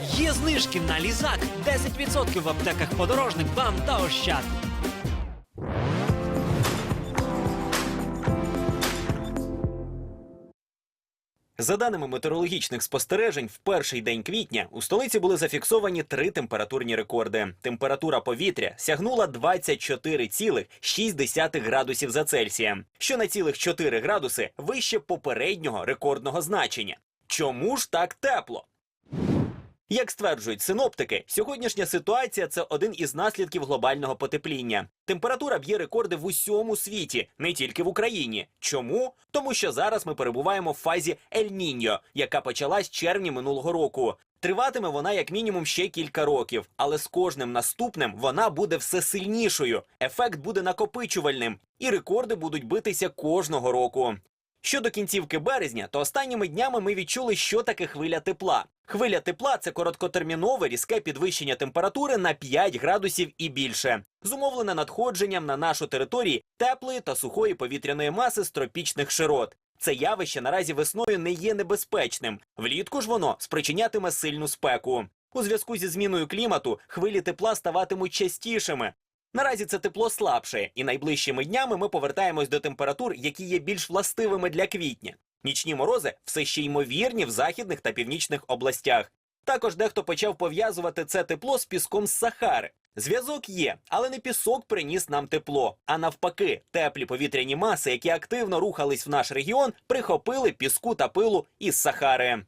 Є знижки на лізак 10% в аптеках подорожник, бам та ощад. За даними метеорологічних спостережень, в перший день квітня у столиці були зафіксовані три температурні рекорди. Температура повітря сягнула 24,6 градусів за Цельсієм, що на цілих 4 градуси вище попереднього рекордного значення. Чому ж так тепло? Як стверджують синоптики, сьогоднішня ситуація це один із наслідків глобального потепління. Температура б'є рекорди в усьому світі, не тільки в Україні. Чому? Тому що зараз ми перебуваємо в фазі Ель-Ніньо, яка почалась червні минулого року. Триватиме вона як мінімум ще кілька років, але з кожним наступним вона буде все сильнішою. Ефект буде накопичувальним, і рекорди будуть битися кожного року. Щодо кінцівки березня, то останніми днями ми відчули, що таке хвиля тепла. Хвиля тепла це короткотермінове різке підвищення температури на 5 градусів і більше, зумовлене надходженням на нашу територію теплої та сухої повітряної маси з тропічних широт. Це явище наразі весною не є небезпечним. Влітку ж воно спричинятиме сильну спеку. У зв'язку зі зміною клімату хвилі тепла ставатимуть частішими. Наразі це тепло слабше, і найближчими днями ми повертаємось до температур, які є більш властивими для квітня. Нічні морози все ще ймовірні в західних та північних областях. Також дехто почав пов'язувати це тепло з піском з Сахари. Зв'язок є, але не пісок приніс нам тепло. А навпаки, теплі повітряні маси, які активно рухались в наш регіон, прихопили піску та пилу із Сахари.